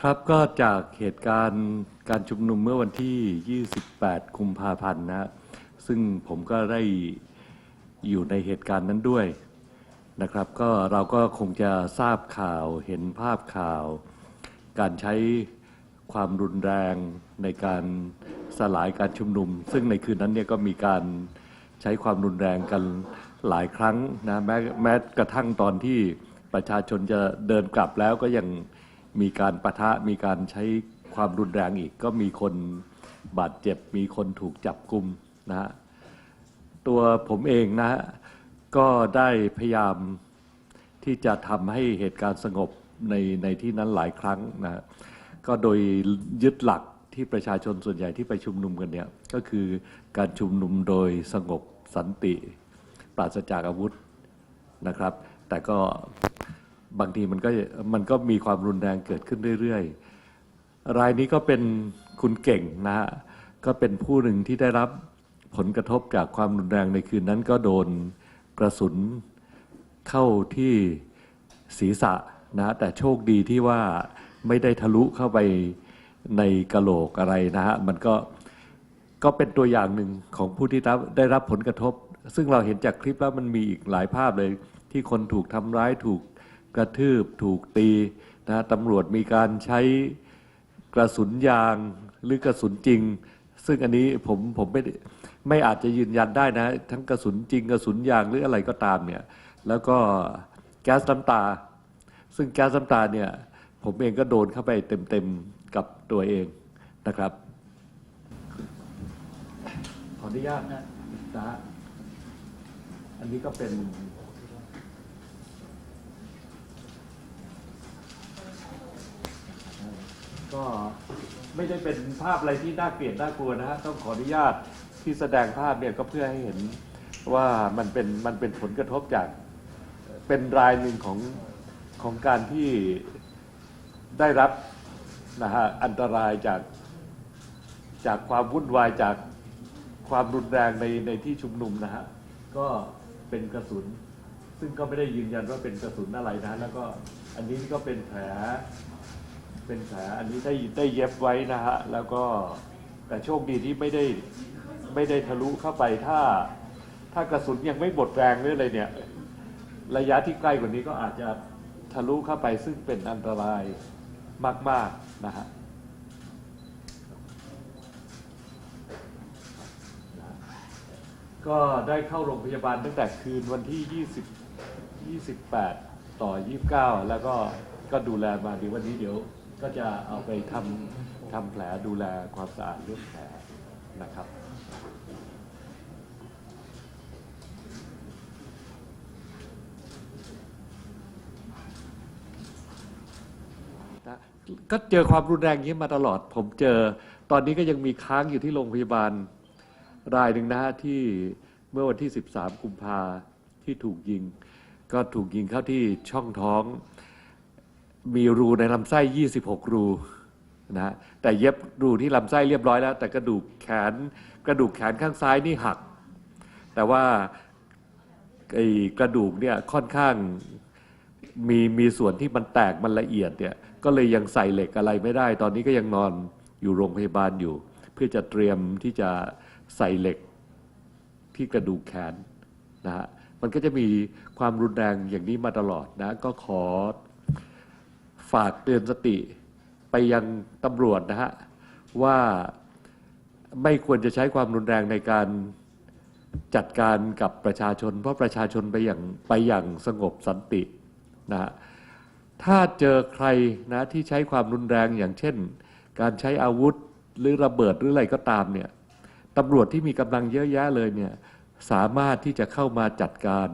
ครับก็จากเหตุการณ์การชุมนุมเมื่อวันที่ 28 กุมภาพันธ์นะฮะซึ่งผมก็ได้อยู่ในเหตุการณ์นั้นด้วยนะครับ ก็เราก็คงจะทราบข่าวเห็นภาพข่าว การใช้ความรุนแรงในการสลายการชุมนุม ซึ่งในคืนนั้นเนี่ยก็มีการใช้ความรุนแรงกันหลายครั้งนะแม้แม้กระทั่งตอนที่ประชาชนจะเดินกลับแล้วก็ยัง มีการประทะมีการใช้ความรุนแรงอีก ก็มีคนบาดเจ็บ มีคนถูกจับกลุมนะฮะตัวผมเองนะฮะก็ได้พยายามที่จะทำให้เหตุการณ์สงบในในที่นั้นหลายครั้งนะฮะก็โดยยึดหลักที่ประชาชนส่วนใหญ่ที่ไปชุมนุมกันเนี่ยก็คือการชุมนุมโดยสงบสันติ ปราศจากอาวุธนะครับ แต่ก็ บางทีมันก็มันก็มีความรุนแรงเกิดขึ้นเรื่อยๆ รายนี้ก็เป็นคุณเก่งนะฮะก็เป็นผู้หนึ่งที่ได้รับผลกระทบจากความรุนแรงในคืนนั้นก็โดนกระสุนเข้าที่ศีรษะนะฮะแต่โชคดีที่ว่าไม่ได้ทะลุเข้าไปในกะโหลกอะไรนะฮะมันก็ก็เป็นตัวอย่างหนึ่งของผู้ที่รับได้รับผลกระทบ ซึ่งเราเห็นจากคลิปแล้วมันมีอีกหลายภาพเลยที่คนถูกทำร้ายถูก กระทืบถูกตีนะฮะตำรวจมีการใช้กระสุนยางหรือกระสุนจริง ซึ่งอันนี้ผมผมไม่ได้ไม่อาจจะยืนยันได้นะ ทั้งกระสุนจริงกระสุนยางหรืออะไรก็ตามเนี่ยแล้วก็แก๊สน้ำตา ซึ่งแก๊สน้ำตาเนี่ยผมเองก็โดนเข้าไปเต็มๆกับตัวเองนะครับ ขออนุญาตนะนะอันนี้ก็เป็น ก็ไม่ได้เป็นภาพอะไรที่น่าเกลียดน่ากลัวนะฮะต้องขออนุญาตที่แสดงภาพเนี่ยก็เพื่อให้เห็นว่ามันเป็นมันเป็นผลกระทบจากเป็นรายหนึ่งของของการที่ได้รับนะฮะอันตรายจากจากความวุ่นวายจากความรุนแรงในในที่ชุมนุมนะฮะก็เป็นกระสุน ซึ่งก็ไม่ได้ยืนยันว่าเป็นกระสุนอะไรนะแล้วก็อันนี้ก็เป็นแผล เป็นแผลอันนี้ได้ได้เย็บไว้นะฮะ แล้วก็แต่โชคดีที่ไม่ได้ไม่ได้ทะลุเข้าไปถ้า ถ้ากระสุนยังไม่หมดแรงหรืออะไรเนี่ย ระยะที่ใกล้กว่านี้ก็อาจจะทะลุเข้าไปซึ่งเป็นอันตรายมาก ๆ นะฮะก็ได้เข้าโรงพยาบาลตั้งแต่คืนวันที่ 20 28 ต่อ 29 แล้วก็ก็ดูแลมาดีวันนี้เดี๋ยว ก็จะเอาไปทำทำแผลดูแลความสะอาดเรื่องแผลนะครับ ก็เจอความรุนแรงอย่างนี้มาตลอด ผมเจอตอนนี้ก็ยังมีค้างอยู่ที่โรงพยาบาลรายหนึ่งนะฮะที่เมื่อวันที่ 13 กุมภาที่ถูกยิง ก็ถูกยิงเข้าที่ช่องท้อง มีรูในลำไส้ 26 รูนะฮะแต่เย็บรูที่ลำไส้เรียบร้อยแล้ว แต่กระดูกแขนกระดูกแขนข้างซ้ายนี่หัก แต่ว่าไอ้กระดูกเนี่ยค่อนข้างมีมีส่วนที่มันแตกมันละเอียดเนี่ยก็เลยยังใส่เหล็กอะไรไม่ได้ ตอนนี้ก็ยังนอนอยู่โรงพยาบาลอยู่ เพื่อจะเตรียมที่จะใส่เหล็กที่กระดูกแขนนะฮะมันก็จะมีความรุนแรงอย่างนี้มาตลอดนะก็ขอ ฝากเตือนสติไปยังตำรวจนะฮะว่าไม่ควรจะใช้ความรุนแรงในการจัดการกับประชาชน เพราะประชาชนไปอย่างไปอย่างสงบสันตินะฮะถ้าเจอใครนะที่ใช้ความรุนแรงอย่างเช่น การใช้อาวุธหรือระเบิดหรืออะไรก็ตามเนี่ยตำรวจที่มีกำลังเยอะแยะเลยเนี่ยสามารถที่จะเข้ามาจัดการ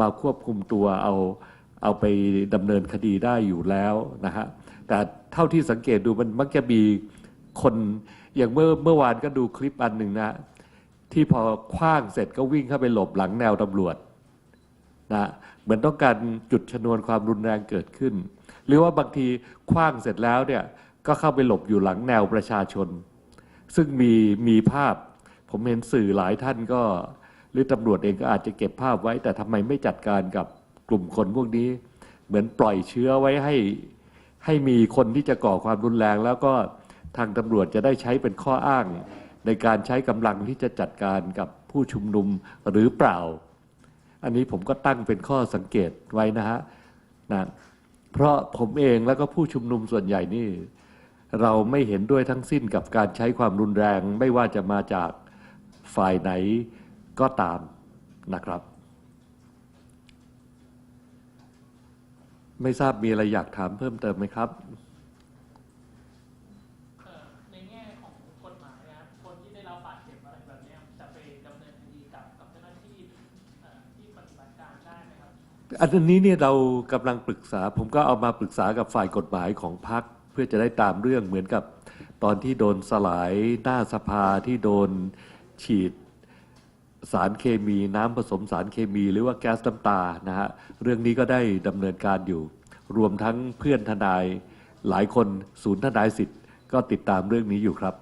มาควบคุมตัวเอา เอาไปดำเนินคดีได้อยู่แล้วนะฮะแต่เท่าที่สังเกตดูมันมักจะมีคนอย่างเมื่อเมื่อวานก็ดูคลิปอันหนึ่งนะ ที่พอคว้างเสร็จก็วิ่งเข้าไปหลบหลังแนวตำรวจนะเหมือนต้องการจุดชนวนความรุนแรงเกิดขึ้น หรือว่าบางทีคว้างเสร็จแล้วเนี่ยก็เข้าไปหลบอยู่หลังแนวประชาชน ซึ่งมีมีภาพ ผมเห็นสื่อหลายท่านก็ หรือตำรวจเองก็อาจจะเก็บภาพไว้ แต่ทำไมไม่จัดการกับ กลุ่มคนพวกนี้ เหมือนปล่อยเชื้อไว้ให้ให้มีคนที่จะก่อความรุนแรง แล้วก็ทางตำรวจจะได้ใช้เป็นข้ออ้าง ในการใช้กำลังที่จะจัดการกับผู้ชุมนุมหรือเปล่า อันนี้ผมก็ตั้งเป็นข้อสังเกตไว้นะฮะนะเพราะผมเองแล้วก็ผู้ชุมนุมส่วนใหญ่นี่ เราไม่เห็นด้วยทั้งสิ้นกับการใช้ความรุนแรงไม่ว่าจะมาจากฝ่ายไหนก็ตามนะครับ ไม่ทราบมีอะไรอยากถามเพิ่มเติมไหมครับเอ่อในแง่ของกฎหมายนะครับคนที่ได้รับบาดเจ็บอะไรแบบเนี้ยจะไปดำเนินคดีกับกับเจ้าหน้าที่เอ่อที่ปฏิบัติการได้ไหมครับอันนี้เนี่ยเรากำลังปรึกษา ผมก็เอามาปรึกษากับฝ่ายกฎหมายของพรรคเพื่อจะได้ตามเรื่องเหมือนกับตอนที่โดนสลายหน้าสภาที่โดนฉีด สารเคมีน้ำผสมสารเคมี หรือว่าแก๊สน้ำตานะฮะเรื่องนี้ก็ได้ดำเนินการอยู่ รวมทั้งเพื่อนทนายหลายคนศูนย์ทนายสิทธิ์ ก็ติดตามเรื่องนี้อยู่ครับ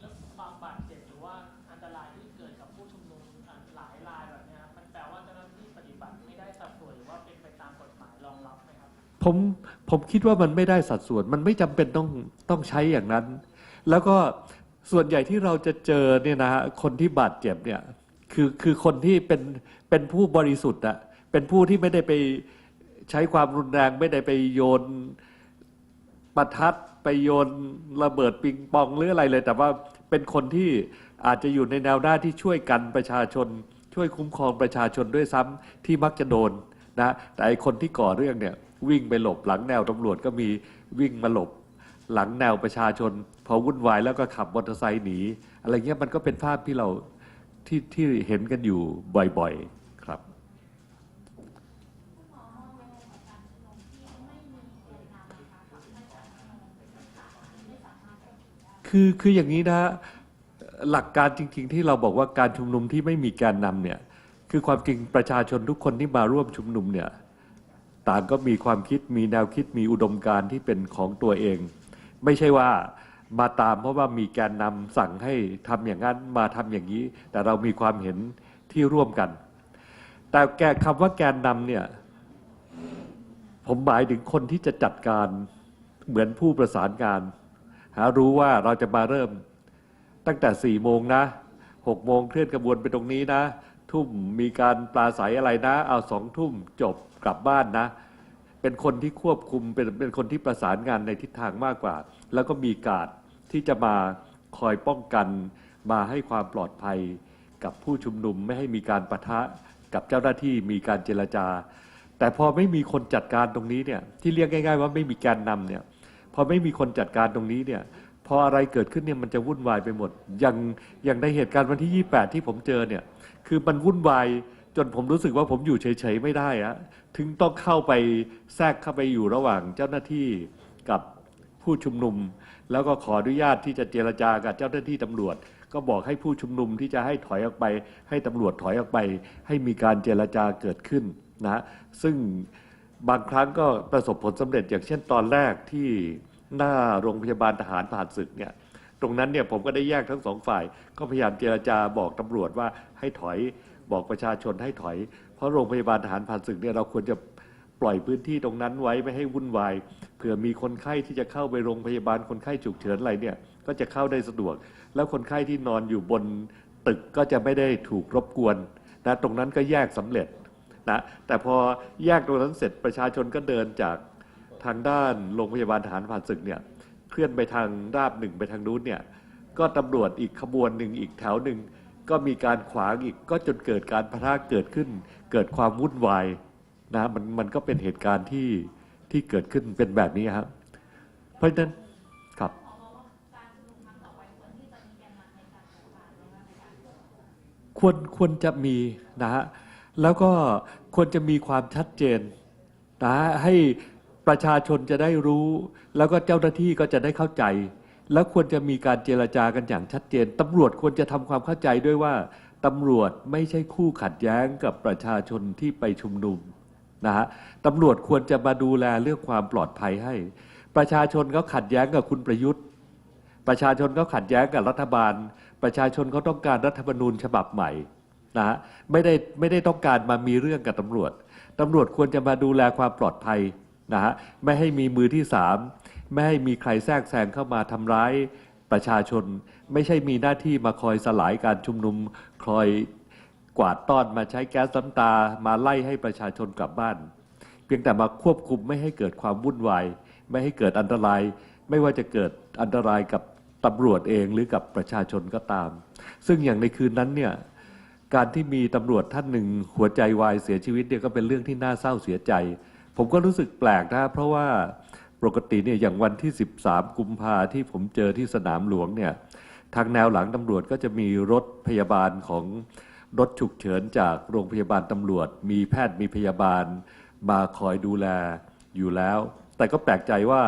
แล้วความบาดเจ็บหรือว่าอันตรายที่เกิดกับผู้ชุมนุมอะหลายรายแบบเนี้ยครับมันแปลว่าเจ้าหน้าที่ปฏิบัติไม่ได้สัดส่วนหรือว่าเป็นไปตามกฎหมายรองรับไหมครับผมผมคิดว่ามันไม่ได้สัดส่วน มันไม่จำเป็นต้องต้องใช้อย่างนั้น แล้วก็ ส่วนใหญ่ที่เราจะเจอเนี่ยนะฮะคนที่บาดเจ็บเนี่ยคือคือคนที่เป็นเป็นผู้บริสุทธิ์อะเป็นผู้ที่ไม่ได้ไปใช้ความรุนแรง ไม่ได้ไปโยนประทัดไปโยนระเบิดปิงปองหรืออะไรเลย แต่ว่าเป็นคนที่อาจจะอยู่ในแนวหน้าที่ช่วยกันประชาชน ช่วยคุ้มครองประชาชนด้วยซ้ำที่มักจะโดนนะแต่ไอคนที่ก่อเรื่องเนี่ยวิ่งไปหลบหลังแนวตำรวจก็มีวิ่งมาหลบหลังแนวประชาชน อวุ่นวายแล้วก็ขับมอเตอร์ไซค์หนีอะไรเงี้ยมันก็เป็นภาพที่เราที่ที่เห็นกันอยู่บ่อยๆครับ คือคืออย่างนี้นะหลักการจริง ๆ ที่เราบอกว่าการชุมนุมที่ไม่มีแกนนำเนี่ยคือความจริงประชาชนทุกคนที่มาร่วมชุมนุมเนี่ยต่างก็มีความคิดมีแนวคิดมีอุดมการณ์ที่เป็นของตัวเอง ไม่ใช่ว่า มาตามเพราะว่ามีแกนนำสั่งให้ทำอย่างนั้นมาทำอย่างนี้ แต่เรามีความเห็นที่ร่วมกัน แต่แกคำว่าแกนนำเนี่ยผมหมายถึงคนที่จะจัดการเหมือนผู้ประสานงานหารู้ว่าเราจะมาเริ่มตั้งแต่สี่โมงนะหกโมงเคลื่อนกระบวนไปตรงนี้นะ ทุ่มมีการปลาใสอะไรนะ เอาสองทุ่มจบกลับบ้านนะ เป็นคนที่ควบคุมเป็นเป็นคนที่ประสานงานในทิศทางมากกว่า แล้วก็มีการด ที่จะมาคอยป้องกัน มาให้ความปลอดภัยกับผู้ชุมนุมไม่ให้มีการประทะกับเจ้าหน้าที่มีการเจรจา แต่พอไม่มีคนจัดการตรงนี้เนี่ยที่เรียกง่าย ๆ ว่าไม่มีแกนนำเนี่ยพอไม่มีคนจัดการตรงนี้เนี่ยพออะไรเกิดขึ้นเนี่ยมันจะวุ่นวายไปหมด อย่างอย่างในเหตุการณ์วันที่ 28 ที่ผมเจอเนี่ยคือมันวุ่นวายจนผมรู้สึกว่าผมอยู่เฉยๆไม่ได้อะถึงต้องเข้าไปแทรกเข้าไปอยู่ระหว่างเจ้าหน้าที่กับผู้ชุมนุม แล้วก็ขออนุญาตที่จะเจรจากับเจ้าหน้าที่ตำรวจ ก็บอกให้ผู้ชุมนุมที่จะให้ถอยออกไป ให้ตำรวจถอยออกไป ให้มีการเจรจาเกิดขึ้นนะซึ่งบางครั้งก็ประสบผลสำเร็จอย่างเช่นตอนแรกที่หน้าโรงพยาบาลทหารผ่านศึกเนี่ยตรงนั้นเนี่ยผมก็ได้แยกทั้งสองฝ่าย ก็พยายามเจรจาบอกตำรวจว่าให้ถอยบอกประชาชนให้ถอย เพราะโรงพยาบาลทหารผ่านศึกเนี่ยเราควรจะ ปล่อยพื้นที่ตรงนั้นไว้ไม่ให้วุ่นวายเผื่อมีคนไข้ที่จะเข้าไปโรงพยาบาลคนไข้ฉุกเฉินอะไรเนี่ยก็จะเข้าได้สะดวก แล้วคนไข้ที่นอนอยู่บนตึกก็จะไม่ได้ถูกรบกวนนะตรงนั้นก็แยกสำเร็จนะแต่พอแยกตรงนั้นเสร็จประชาชนก็เดินจากทางด้านโรงพยาบาลทหารผ่านศึกเนี่ยเคลื่อนไปทางราบหนึ่งไปทางนู้นเนี่ยก็ตำรวจอีกขบวนหนึ่งอีกแถวหนึ่งก็มีการขวางอีกก็จนเกิดการพะทะเกิดขึ้น เกิดความวุ่นวาย นะมันมันก็เป็นเหตุการณ์ที่ที่เกิดขึ้นเป็นแบบนี้ครับเพราะฉะนั้นครับควรควรจะมีนะฮะแล้วก็ควรจะมีความชัดเจนนะฮะให้ประชาชนจะได้รู้ แล้วก็เจ้าหน้าที่ก็จะได้เข้าใจ แล้วควรจะมีการเจรจากันอย่างชัดเจนตำรวจควรจะทำความเข้าใจด้วยว่าตำรวจไม่ใช่คู่ขัดแย้งกับประชาชนที่ไปชุมนุม นะฮะตำรวจควรจะมาดูแลเรื่องความปลอดภัยให้ ประชาชนเขาขัดแย้งกับคุณประยุทธ์ ประชาชนเขาขัดแย้งกับรัฐบาล ประชาชนเขาต้องการรัฐธรรมนูญฉบับใหม่นะฮะไม่ได้ไม่ได้ต้องการมามีเรื่องกับตำรวจตำรวจควรจะมาดูแลความปลอดภัยนะฮะไม่ให้มีมือที่สามไม่ให้มีใครแทรกแซงเข้ามาทำร้ายประชาชน ไม่ใช่มีหน้าที่มาคอยสลายการชุมนุมคอย กวาดต้อนมาใช้แก๊สน้ำตามาไล่ให้ประชาชนกลับบ้าน เพียงแต่มาควบคุมไม่ให้เกิดความวุ่นวายไม่ให้เกิดอันตราย ไม่ว่าจะเกิดอันตรายกับตำรวจเองหรือกับประชาชนก็ตาม ซึ่งอย่างในคืนนั้นเนี่ยการที่มีตำรวจท่านหนึ่งหัวใจวายเสียชีวิตเนี่ยก็เป็นเรื่องที่น่าเศร้าเสียใจ ผมก็รู้สึกแปลกนะเพราะว่าปกติเนี่ยอย่างวันที่ 13 กุมภาที่ผมเจอที่สนามหลวงเนี่ยทางแนวหลังตำรวจก็จะมีรถพยาบาลของ รถฉุกเฉินจากโรงพยาบาลตำรวจ มีแพทย์มีพยาบาลมาคอยดูแลอยู่แล้ว แต่ก็แปลกใจว่า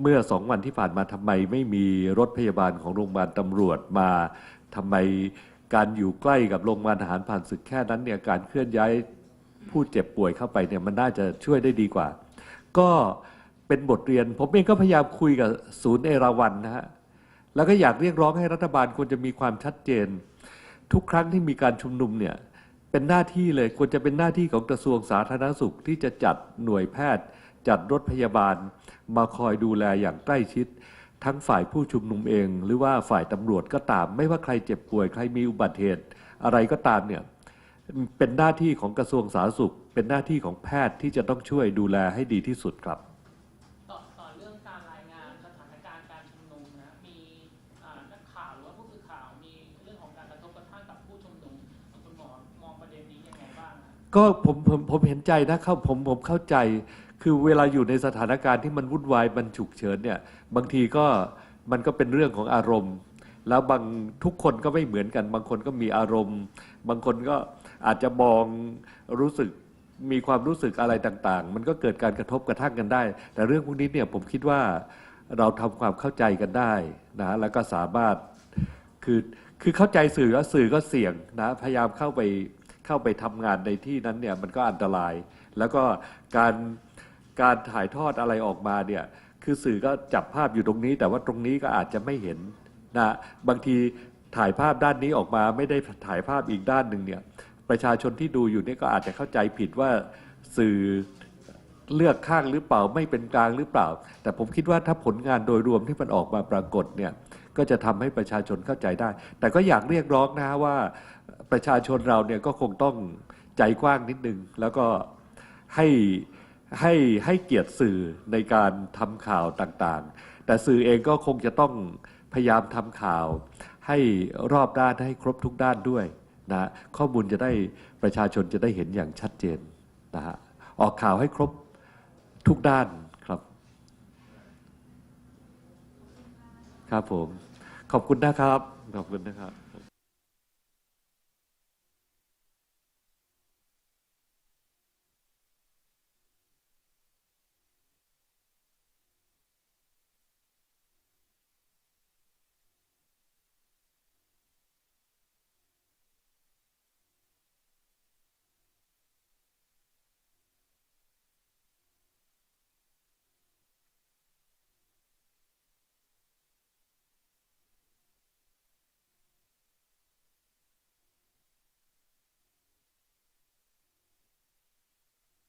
เมื่อสองวันที่ผ่านมาทำไมไม่มีรถพยาบาลของโรงพยาบาลตำรวจมาทำไมการอยู่ใกล้กับโรงพยาบาลทหารผ่านศึกแค่นั้นเนี่ยการเคลื่อนย้ายผู้เจ็บป่วยเข้าไปเนี่ยมันน่าจะช่วยได้ดีกว่า ก็เป็นบทเรียนผมเองก็พยายามคุยกับศูนย์เอราวันนะฮะแล้วก็อยากเรียกร้องให้รัฐบาลควรจะมีความชัดเจน ทุกครั้งที่มีการชุมนุมเนี่ยเป็นหน้าที่เลยควรจะเป็นหน้าที่ของกระทรวงสาธารณสุขที่จะจัดหน่วยแพทย์ จัดรถพยาบาล มาคอยดูแลอย่างใกล้ชิด ทั้งฝ่ายผู้ชุมนุมเอง หรือว่าฝ่ายตำรวจก็ตาม ไม่ว่าใครเจ็บป่วยใครมีอุบัติเหตุอะไรก็ตามเนี่ยเป็นหน้าที่ของกระทรวงสาธารณสุข เป็นหน้าที่ของแพทย์ที่จะต้องช่วยดูแลให้ดีที่สุดครับ ก็ผมผมผมเห็นใจนะเข้าผมผมเข้าใจ คือเวลาอยู่ในสถานการณ์ที่มันวุ่นวายมันฉุกเฉินเนี่ย บางทีก็มันก็เป็นเรื่องของอารมณ์ แล้วบางทุกคนก็ไม่เหมือนกัน บางคนก็มีอารมณ์ บางคนก็อาจจะมองรู้สึกมีความรู้สึกอะไรต่างๆ มันก็เกิดการกระทบกระทั่งกันได้ แต่เรื่องพวกนี้เนี่ยผมคิดว่าเราทำความเข้าใจกันได้นะแล้วก็สามารถคือคือเข้าใจสื่อแล้วสื่อก็เสี่ยงนะพยายามเข้าไป เข้าไปทำงานในที่นั้นเนี่ยมันก็อันตราย แล้วก็การการถ่ายทอดอะไรออกมาเนี่ยคือสื่อก็จับภาพอยู่ตรงนี้ แต่ว่าตรงนี้ก็อาจจะไม่เห็นนะบางทีถ่ายภาพด้านนี้ออกมาไม่ได้ถ่ายภาพอีกด้านหนึ่งเนี่ยประชาชนที่ดูอยู่เนี่ยก็อาจจะเข้าใจผิดว่าสื่อเลือกข้างหรือเปล่าไม่เป็นกลางหรือเปล่า แต่ผมคิดว่าถ้าผลงานโดยรวมที่มันออกมาปรากฏเนี่ย ก็จะทำให้ประชาชนเข้าใจได้ แต่ก็อยากเรียกร้องนะฮะว่าประชาชนเราเนี่ยก็คงต้องใจกว้างนิดนึง แล้วก็ให้ให้ให้เกียรติสื่อในการทำข่าวต่างๆ แต่สื่อเองก็คงจะต้องพยายามทำข่าว ให้รอบด้านให้ครบทุกด้านด้วยนะข้อมูลจะได้ประชาชนจะได้เห็นอย่างชัดเจนนะฮะออกข่าวให้ครบทุกด้านครับ ครับผม ขอบคุณนะครับ ขอบคุณนะครับ